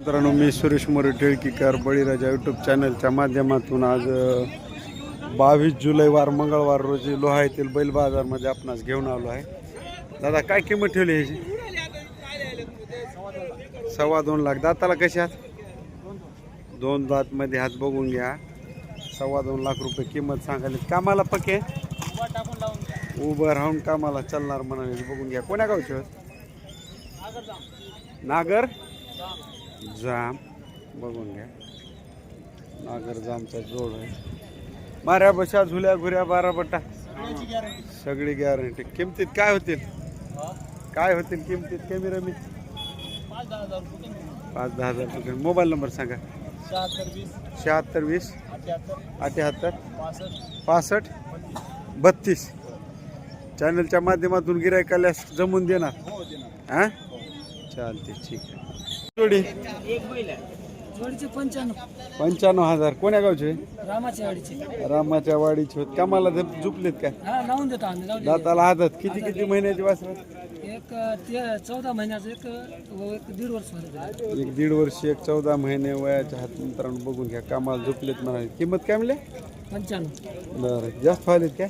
मित्रांनो मी सुरेश मोरे टिळकीकर बळीराजा यूट्यूब चॅनलच्या माध्यमातून आज बावीस जुलैवार मंगळवार रोजी लोहा येथील बैल बाजारमध्ये आपणास घेऊन आलो आहे. दादा काय किंमत ठेवली ह्याची? सव्वा दोन लाख. दाताला कशी आहात? दोन दातमध्ये हात बघून घ्या. सव्वा दोन लाख रुपये किंमत सांगायला. कामाला पके उभं राहून कामाला चालणार म्हणाले. बघून घ्या. कोण्या गावचे होत? नागर? जाम. बघून घ्या. नागर जामचा जोड आहे. माऱ्या बशा झुल्या घुऱ्या बारा बट्टा सगळी गॅरंटी किमतीत काय होतील? काय होतील किमतीत? कमी रमी. पाच दहा हजार रुपये. मोबाईल नंबर सांगा. शहात्तर वीस. अठ्याहत्तर. पासष्ट. बत्तीस. चॅनलच्या माध्यमातून गिरायकाल्यास जमून देणार. हा चालते ठीक आहे. जोडी? पंच्याण्णव. हजार. कोण्या गावचे? रामाच्या वाडीचे. रामाच्या वाडीचे होत. कामाला जर झुपलेत काय? हा लावून देतो आम्ही. लावून दाताला हातात किती किती महिन्याची वासर. एक अ, ते चौदा महिन्याचं एक अ, व एक दीड वर्ष झालं एक दीड वर्ष एक चौदा महिने वयाच्या हात मित्रांनो बघून घ्या. कामाला झोपलेत म्हणाले. किंमत काय म्हणले? पंच्याण्णव. बरं. जास्त व्हायलेत काय?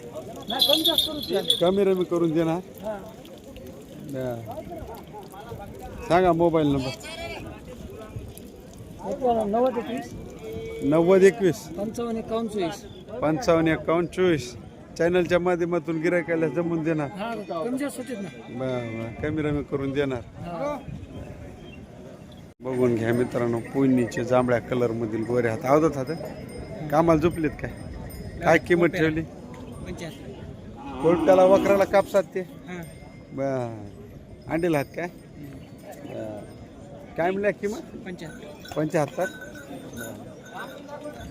नाही कमी जास्त करू त्याला. कमी रमी करून देणार. हा. बरं. सांगा मोबाईल नंबर. नव्वद एकवीस. नव्वद एकवीस. पंचावन्न एकावन्न चोवीस. पंचावन्न एकावन्न चोवीस. चॅनलच्या माध्यमातून गिरायकाला जमून देणार. हा कमी जास्त होते ना. बरं बरं कमी रमी करून देणार. हा. बघून घ्या मित्रांनो पुणीचे जांभळ्या कलर मधील गोरे हात. आवडत हात? कामाला झोपलेत काय? काय किंमत ठेवली? पंच्याहत्तर कोर्टाला वखराला कापसात ते? हा. बर अंडील हात काय? बरं. काय म्हणल्या किंमत? पंच्याहत्तर. पंच्याहत्तर?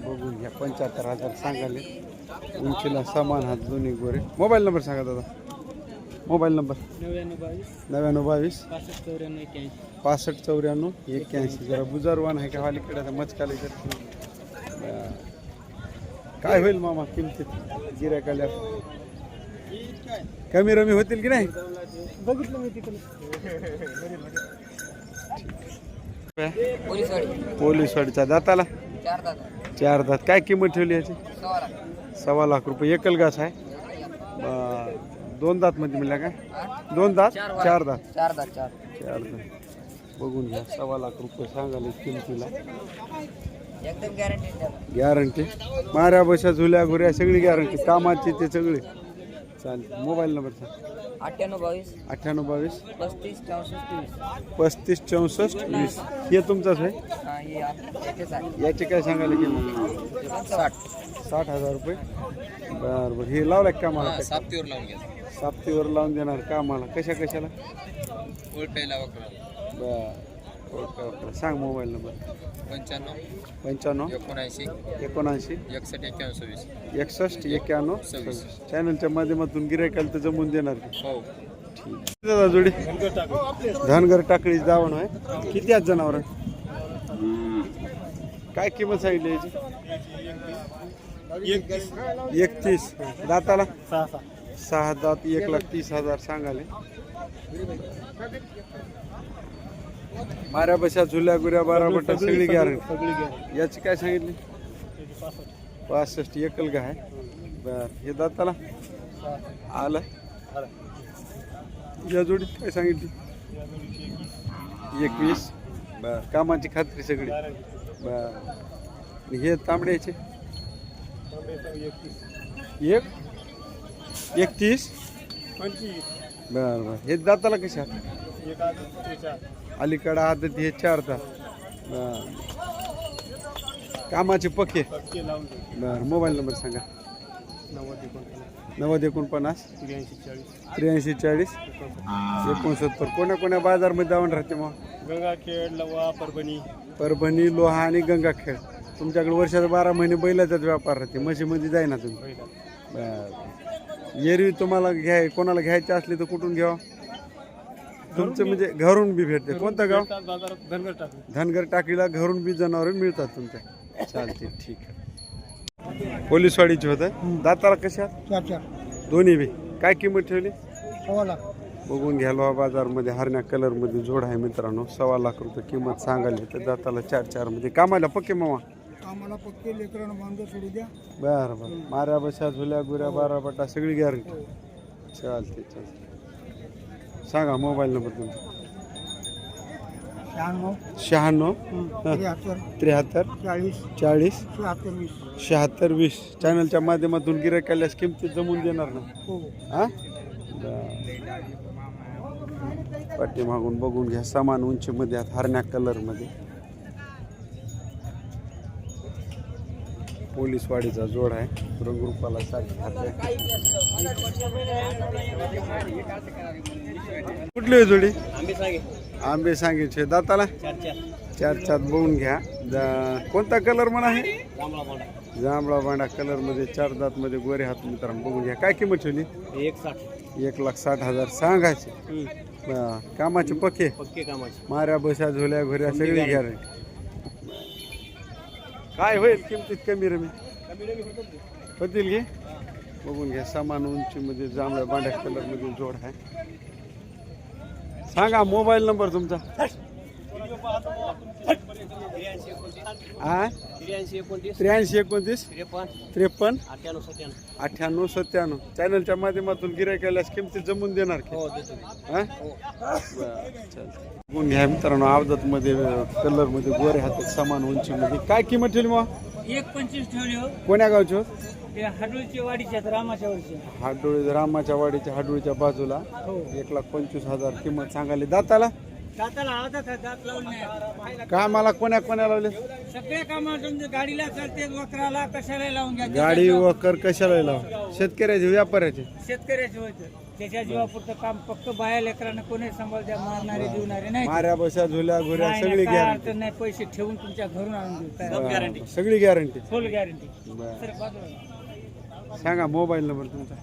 बघून घ्या पंच्याहत्तर हजार सांगाले उंचीला समान हात दोन्ही गोरे. मोबाईल नंबर सांगा दादा. Mobile number? नव्याण्णव बावीस. नव्याण्णव बावीस. पासष्ट चौऱ्याण्णव एक्क्याऐंशी. पासष्ट चौऱ्याण्णव एक्क्याऐंशी. जरा बुजारवान आहे का अलीकडे आता मचकाले काय होईल मामा किमतीत? गिऱ्हाईकाला कमी रमी होतील की नाही? बघितलं मी तिकडे. पोलीसवाडीचा दाताला? चार चार दात. काय किंमत ठेवली याची? सव्वा लाख सव्वा लाख रुपये. एकल घास आहे? दोन दात मध्ये मिळाल्या का? दोन दात? चार दात. चार दात. चार चार दात बघून घ्या. सव्वा लाख रुपये सांगाले किमतीला. गॅरंटी माऱ्या बशा झुल्या घुऱ्या सगळी गॅरंटी कामाची ते सगळे. चालेल मोबाईल नंबर सांग. अठ्ठ्याण्णव बावीस. अठ्ठ्याण्णव बावीस. पस्तीस चौसष्ट वीस. पस्तीस चौसष्ट वीस. हे तुमचंच आहे? हा हे याचेच आहे. याचे काय सांगायला किंमत साठ. साठ हजार रुपये? बरं बरं. हे लावलं का कामाला साप्तीवर लावून घ्या. साप्तीवर लावून देणार कामाला कशा कशाला? बरं. ओके ओके सांग मोबाईल नंबर. पंच्याण्णव. पंच्याण्णव. एकोणऐंशी. एकोणऐंशी. एकसष्ट एक्क्याण्णव सव्वीस. एकसष्ट एक्क्याण्णव सव्वीस. चॅनलच्या माध्यमातून गिरायकाला तर जमून देणार की. हो. ठीक दादा जोडी. धनगर टाकळी दावण आहे किती आहेत जनावर? काय किंमत सांगितली याची? एकतीस. दाताला? सहा दात एक लाख तीस हजार सांगाले. माऱ्या बशा झुल्या गुऱ्या बारा बट्टा सगळी गॅरंटी याची काय सांगितली? पासष्ट. एकल गाय बर. हे दाताला? आलं? या जोडीत काय सांगितली? एकवीस. बर. कामाची खात्री सगळी. बर. हे तांबड्याचे? एक? एकतीस? बर बर. हे दाताला कशा? अलीकडं आदत हे चार तास कामाचे पक्के. बर मोबाईल नंबर सांगा. नव्वद एकोणपन्नास. त्र्याऐंशी चाळीस. एकोणसत्तर. कोण्या कोण्या बाजारमध्ये जाऊन राहते मग? गंगाखेड लवा परभणी. परभणी लोहा आणि गंगाखेड. तुमच्याकडे वर्षात बारा महिने बैलाचाच व्यापार राहते. म्हशीमध्ये जाय ना तुम्ही बरं. एरवी तुम्हाला घ्याय कोणाला घ्यायचे असले तर कुठून घ्यावं? तुमचं म्हणजे घरून बी भेटते. कोणतं गाव? बाजारात धनगर टाकू धनगर टाकीला घरून बी जनावर मिळतात तुमच्या. चालते ठीक आहे. पोलीसवाडीची होतं. दाताला कशा? चार चार. दोन्ही बी. काय किंमत ठेवली? सव्वा लाख. बघून घ्यालो बाजारमध्ये हरण्या कलरमध्ये जोड आहे मित्रांनो. सव्वा लाख रुपये किंमत सांगाली तर दाताला चार चारमध्ये. कामाला पक्के मामा? आम्हाला पक्के लेकरांना बांधव सोडू द्या. बरं बरं. माऱ्या बशा झुल्या गुऱ्या बारा बटा सगळी गॅरंटी चालते चालते. सांगा मोबाईल नंबर तुमचा. शहाण्णव. शहाण्णव. त्र्याहत्तर. त्र्याहत्तर. चाळीस. चाळीस. शहात्तर वीस. शहात्तर वीस. चॅनलच्या माध्यमातून गिरायक केल्यास किमती जमून देणार ना? हो. हा? पाठीमागून बघून घ्या. समान उंचीमध्ये आहेत हरण्या कलरमध्ये. पोलीसवाडीचा जोड आहे. रंगरूपाला साडी घातली. कुठली आहे जोडी? आंबे सांगितले दाताला? चार चार. बघून घ्या. कोणता कलर म्हणा आहे जांभळा बांडा कलरमध्ये चार दात मध्ये गोरे हात मित्रांनो बघून घ्या. काय किंमत ठेवली? एक साठ. एक लाख साठ हजार. सांगायचे. कामाचे पक्के? माऱ्या बशा झोल्या घोऱ्या सगळी गॅरंटी काय होईल किमतीत कमी रमी? होतील घे बघून घ्या. समान उंचीमध्ये जांभळ्या बांड्या कलरमध्ये जोड आहे. सांगा मोबाईल नंबर तुमचा? हा त्र्याऐंशी एकोणतीस त्रेपन्न अठ्ठ्याण्णव सत्त्याण्णव. चॅनलच्या माध्यमातून गिराय केल्यास किमती जमून देणार की? हो हा? घ्या मित्रांनो अवधत मध्ये कलरमध्ये गोरे हातात समान उंचीमध्ये. काय किंमत ठेवली मग? एक पंचवीस ठेवली हो. कोण्या गावची हो? ते हाडूळची वाडीच्या रामाच्या हाडोळी रामाच्या वाडीच्या हाडोळीच्या बाजूला हो. एक लाख पंचवीस हजार किंमत सांगाली दाताला? दाताला आवाजात आहे, दात लावून नाही. काय मला कोण्या कोण्या लावले? सगळ्या कामात गाडीला चालते वक्राला कशाला लावून घ्या. गाडी वकर कशाला लाव. शेतकऱ्याचे व्यापाऱ्याचे. शेतकऱ्याचे होतं. त्याच्या जीवापुरतं काम फक्त बाया लेकरांना कोणी सांभाळत्या मारणारे देणारे नाही. माऱ्या बशा झुल्या घुऱ्या नाही, सगळी नाही, काय गॅरंटी अडचण नाही पैसे ठेवून तुमच्या घरून आणून देऊ. सगळी गॅरंटी फुल गॅरंटी सांगा मोबाईल नंबर तुमचा.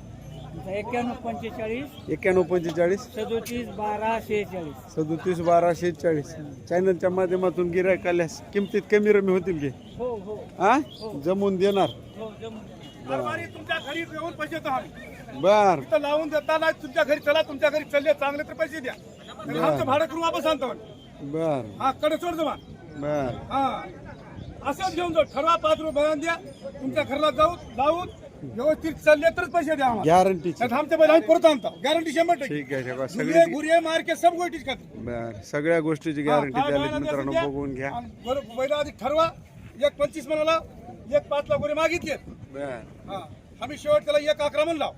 एक्क्याण्णव पंचेचाळीस एक्क्याण्णव पंचेचाळीस. सदोतीस बारा शेहेचाळीस. सदोतीस बाराशे चाळीस चॅनलच्या माध्यमातून गिरायक आल्यास किमतीत कमी रमी होतील की? हो हो. हा जमून देणार. हो जमून तुमच्या घरी येऊन पैसे देतो आम्ही. बर. इथं लावून देताना तुमच्या घरी चला तुमच्या घरी चालले चांगले तर पैसे द्या. आमचं भाडं करून वापस आणतो. बर. हा कडे सोड जमा. बर. हा. असंच घेऊन जाऊ. ठरवा पाच रुपये भरून द्या. तुमच्या घरला जाऊ लावून व्यवस्थित चालले तरच पैसे द्या आम्हाला. गॅरंटीची नाही तर आमच्या बैल आम्ही परत आणतो. गॅरंटी शंभर टक्के. ठीक आहे ठेवा गुरिये सगळी गुरिये मार्के सब गोष्टीच खाते. बर सगळ्या गोष्टीची गॅरंटी द्याली मित्रांनो बघून घ्या. बैल आधी ठरवा. एक पंचवीस म्हणाला एक पाच लाख गुरे मागितले. बर. हा आम्ही शेवट त्याला एक अकरा म्हणला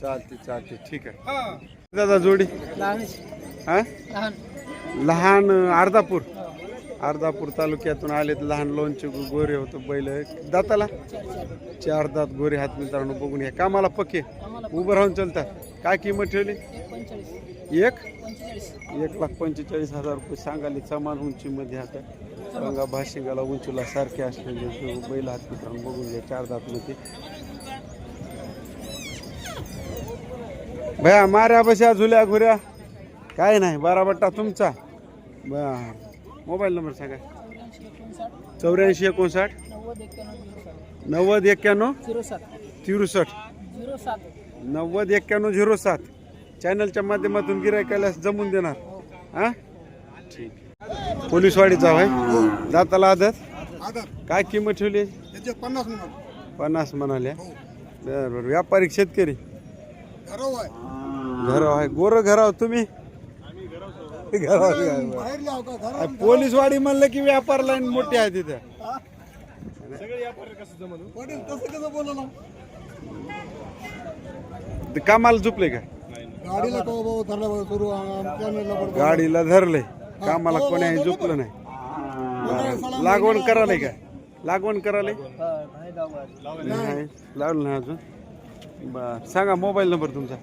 चालते चालते ठीक आहे. हा. दादा जोडी. लहान. हा? लहान. लहान अर्धापूर. अर्धापूर तालुक्यातून आलेत लहान लोणचे गोरे होतो बैल दाताला? चार दात गोरे हात मित्रांनो बघून घ्या कामाला पक्के? उभं राहून चलतात काय किंमत ठेवली? एक? एक लाख पंचेचाळीस हजार रुपये सांगाले समान उंचीमध्ये आता. रंगा भाशिंगाला उंचीला सारखे असलेले बैल हात मित्रांनो बघून घ्या चार दातमध्ये. भया माऱ्या बशा झुल्या घुऱ्या. काय नाही बारा बट्टा तुमचा. बर. मोबाईल नंबर सांगा. चौऱ्याऐंशी एकोणसाठ. नव्वद एक्क्याण्णव झिरो सात. तिरुसष्ट. झिरो सात. नव्वद एक्क्याण्णव झिरो सात. चॅनलच्या माध्यमातून गिराय केल्यास जमून देणार. हा? ठीक. पोलीसवाडीचा आहे दाताला आदत? काय किंमत ठेवली? त्याचे पन्नास पन्नास म्हणाल्या बरं बरं. व्यापारिक शेतकरी? घरव आहे घर आहे गोर घराव तुम्ही. बाहेर लाव का? घर पोलीसवाडी म्हणलं की व्यापार लाईन मोठी आहे तिथे. वडील तसं कसं बोलला ते कामाला झुपले का? गाडीला कवा भाऊ धरला भाऊ सुरू आमच्या गाडीला धरले. कामाला कोणी झुपलं नाही. लागवण कराले का? लागवण कराले नाही लावलं नाही. अजून. बर सांगा मोबाईल नंबर तुमचा.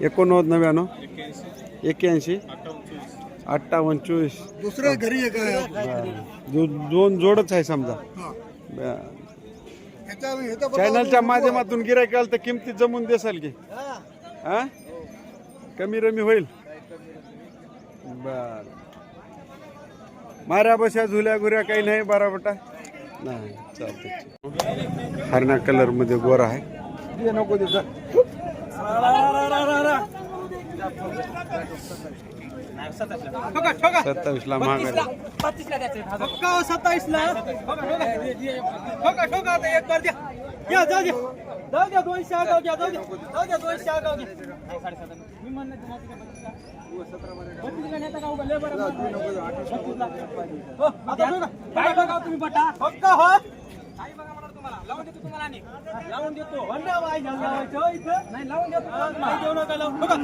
एकोणनव्वद नव्याण्णव एक्क्याऐंशी. अठ्ठावन्न चोवीस. दुसऱ्या घरी दोन जोडच आहे समजा. चॅनलच्या माध्यमातून गिरायक आलं तर किमती जमून देसाल की? हा. कमी रमी होईल? बर. माऱ्या बशा झुल्या घुऱ्या काही नाही बारा बटा. नाही चालते हरणा कलरमध्ये गोरा आहे. नको सत्तावीस ला ठोका सत्तावीस ला ठोका ठोका आता एक बार द्या. घ्या जाऊ द्या. जाऊ द्या दोनशे आगाव घ्या जाऊ द्या. जाऊ द्या दोनशे आगाव घ्या. मी तुम्हाला. हो, तुम्ही बटा. हो. तुम्हाला. लावून देतो तुम्हाला आणि लावून देतो. हो नाही लावून देतो हा. नाही देऊ नका लावू. ठोका.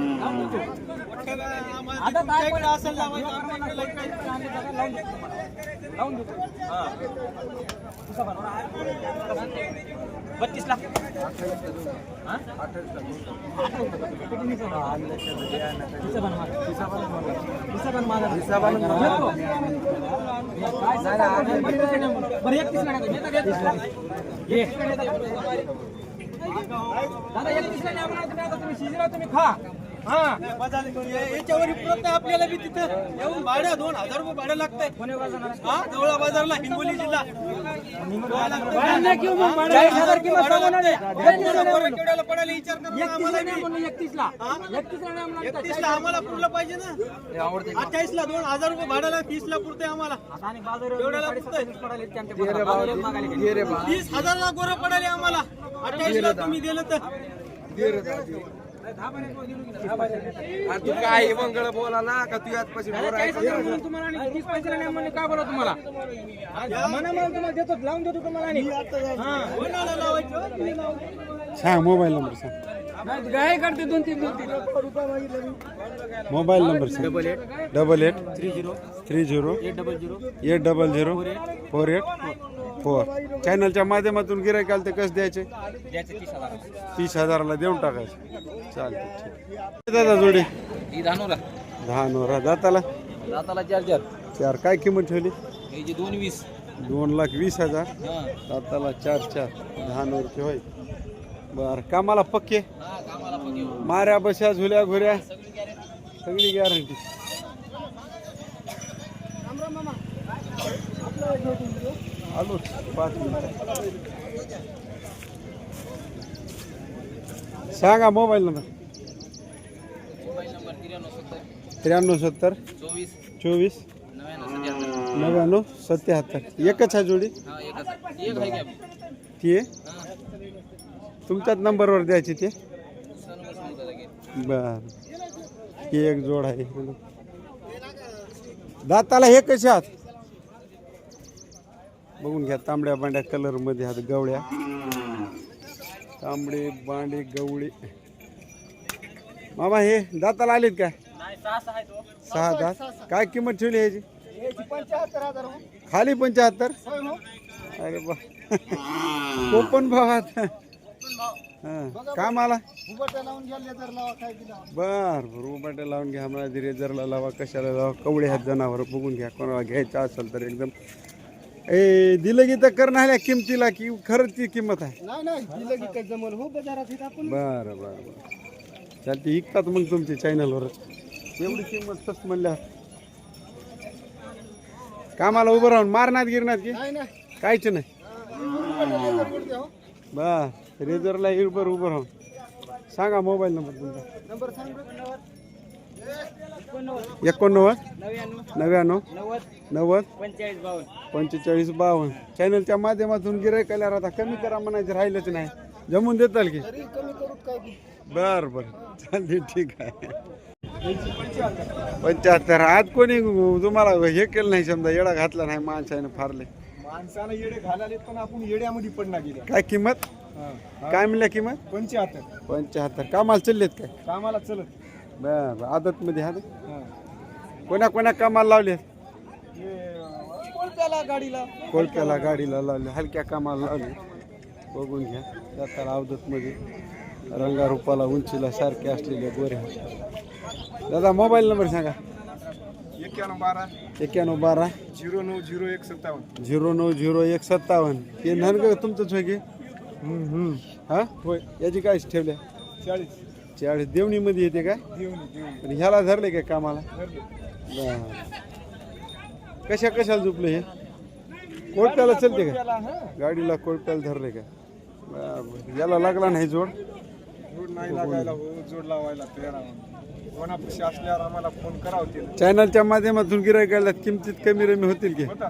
ठोका, आम्हाला आता काय तुमच्याकडे असेल लावायचं, लावून आमच्याकडे लावायचं. देतो तुम्हाला. लावून देतो. बत्तीस लाख. दादा एकतीसला नाही म्हणा तुम्ही आता तुम्ही खा हा बाजार याच्यावर पुरत नाही आपल्याला बी तिथं. येऊन भाडं दोन हजार रुपये भाडं लागतंय. हा जवळ बाजारला हिंगोली जिल्हा. पडायला विचार एकतीस ला आम्हाला पुरलं पाहिजे ना? अठ्ठावीस ला दोन हजार रुपये भाड्याला तीस ला पुरते आम्हाला. आता आणि बाजार एवढ्याला पुरतंय. पडायले. तीस हजार ला गोरं पडाले आम्हाला. अठ्ठावीस ला तुम्ही दिलं तर. तू काय मंगळ बोला ना का तू यात पैसे तुम्हाला आणि तीस पैशाला नाही म्हणले का बरं तुम्हाला? म्हणा म्हणून तुम्हाला देतो लावून देतो तुम्हाला आणि. सांग मोबाईल नंबर सांग. गाय करते दोन तीन दोन तीन मोबाईल नंबर सांग. Double eight double eight three zero three zero double zero eight double zero four eight four चॅनलच्या माध्यमातून गिरायक आलं ते कसं द्यायचे? द्यायचे तीस हजार. तीस हजाराला देऊन टाकायचे. चालते ठीक. दादा जोडी. ही धानोरा. दहा नोरा दाताला? दाताला चार चार. चार. काय किंमत ठेवली? हे जे दोन वीस. दोन लाख वीस हजार. हा. दाताला चार चार. दहा नोरचे होय. बर कामाला पक्के? हा कामाला पण येऊ माऱ्या बशा झुल्या घुऱ्या? सगळी गॅरंटी आलोच पाच मिनिट. सांगा मोबाईल नंबर. त्र्याण्णव सत्तर चोवीस नव्याण्णव सत्याहत्तर. एकच आहे जोडी? ती आहे? तुमच्याच नंबरवर द्यायची ते? बर. ती एक जोड आहे. दाताला हे कसे आहात? बघून घ्या तांबड्या बांड्या कलरमध्ये आहात गवळ्या. तांबडे बांडे गवळे. मामा हे दाताला आलेत काय नाही सहा दात? काय किंमत ठेवली ह्याची हो. खाली पंच्याहत्तर हो. अरे बा कोपन भावात. हा. कामाला बर बर उबाट्या लावून घ्या मला रेजरला लावा कशाला लावा कवडे आहेत जनावर बघून घ्या कोणाला घ्यायचं असेल तर एकदम ए दिलं तर करणाऱ्या किमतीला की खरंच ती किंमत आहे? नाही नाही दिलं जमल. हो बाजारात आपण बरं बरं बरं. चालते विकतात मग तुमच्या चॅनलवरच एवढी किंमत स्वस्त म्हणल्या? कामाला उभं राहून मारण्यात गिरण्यात की? नाही नाही. नाही. बा रेजरला उभं उभं राहून. सांगा मोबाईल नंबर तुमचा. नंबर सांग. बरं. एकोणनव्वद. नव्याण्णव. नव्वद. पंचेचाळीस बावन्न. चॅनलच्या माध्यमातून गिरायक आल्यावर आता कमी करा म्हणायचं राहिलंच नाही. जमून देताल की? तरी कमी करूत काय? बी. बर बर. चालते ठीक आहे. पंच्याहत्तर. आज कोणी तुम्हाला हे केलं नाही समजा येडा घातला नाही माणसाने फारले. माणसानं येडे घालाले पण आपण येड्यामध्ये पडणार गेले काय किंमत? काय म्हणल्या किंमत? पंच्याहत्तर. पंच्याहत्तर. कामाला चाललेत काय? कामाला चलत. बर बर. आदत मध्ये हा हा. कोणा कोणा कामाला लावलेत अं, कोणत्याला गाडीला. कोलक्याला गाडीला लावले. हलक्या कामाला लावले. बघून घ्या. जाताला अवधत मध्ये रंगारूपाला उंचीला सारखे असलेले गोरे दादा मोबाईल नंबर सांगा. एक्क्याण्णव बारा. एक्क्याण्णव बारा. झिरो नऊ झिरो एक सत्तावन्न. झिरो नऊ झिरो एक सत्तावन्न. हे ननग तुमचंच होय की? हा? होय. याची काय ठेवल्या? चाळीस. चाळीस देवणीमध्ये येते काय? पण ह्याला धरले काय कामाला? बरं. कशा कशाला झोपले हे? कोळप्याला चलते का? त्याला हा. गाडीला कोळप्याला धरले का? बरं. याला लागला नाही जोड? जोड नाही लागायला हो जोड लावायला तयार आहोत कोणापाशी असल्यावर आम्हाला फोन करावं चॅनलच्या माध्यमातून गिरायकाला किमतीत कमी रमी होतील की? होता